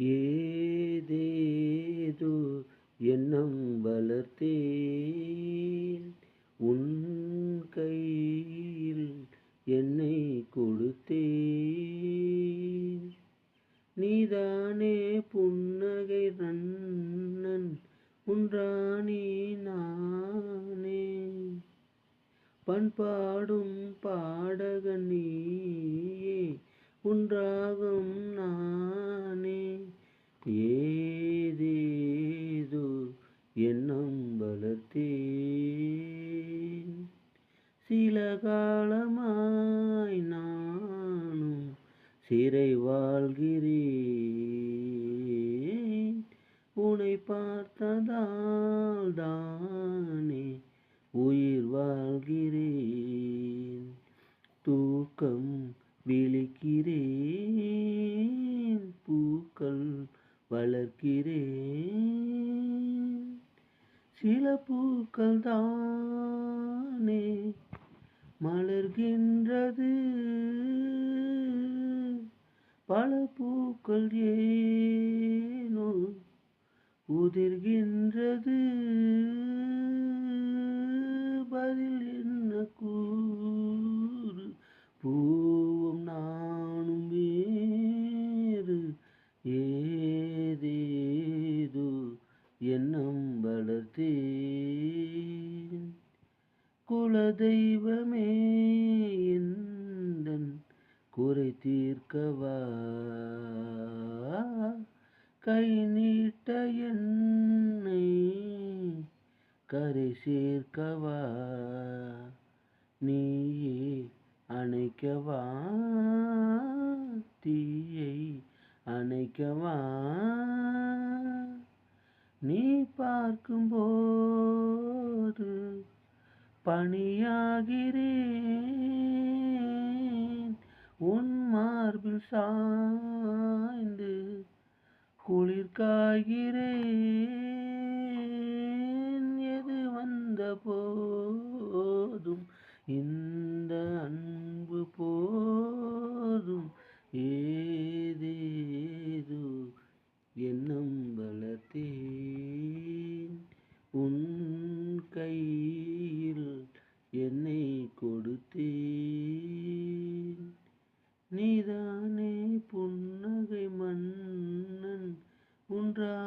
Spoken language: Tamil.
ஏதேது எண்ணம் வளர்த்தேன். உன் கையில் என்னை கொடுத்தேன். நீதானே புன்னகை ரன்னன் உன்றானே நானே. பண்பாடும் பாடகன் நீயே உன்றாகும் காலமாய் நானும் சிறை வாழ்கிறேன். உனை பார்த்ததால் தானே உயிர் வாழ்கிறேன். தூக்கம் விழிக்கிறேன். பூக்கள் வளர்க்கிறேன். சில பூக்கள் தானே மலர்கின்றது. பல பூக்கள் ஏனோ உதிர்கின்றது. பதில் என்ன கூறு? பூவும் நானும் வேறு ஏதே குலதெய்வமே எந்தன் குறை தீர்க்கவா? கை நீட்ட என்னை கரை சேர்க்கவா? நீயே அணைக்கவா? தீயை அணைக்கவா? நீ பார்க்கும்போது பணியாகிறேன். உன் மார்பில் சாய்ந்து குளிர் காய்கிறேன். எது வந்த போதும் இந்த நீதானே புன்னகை மன்னன். உன்றா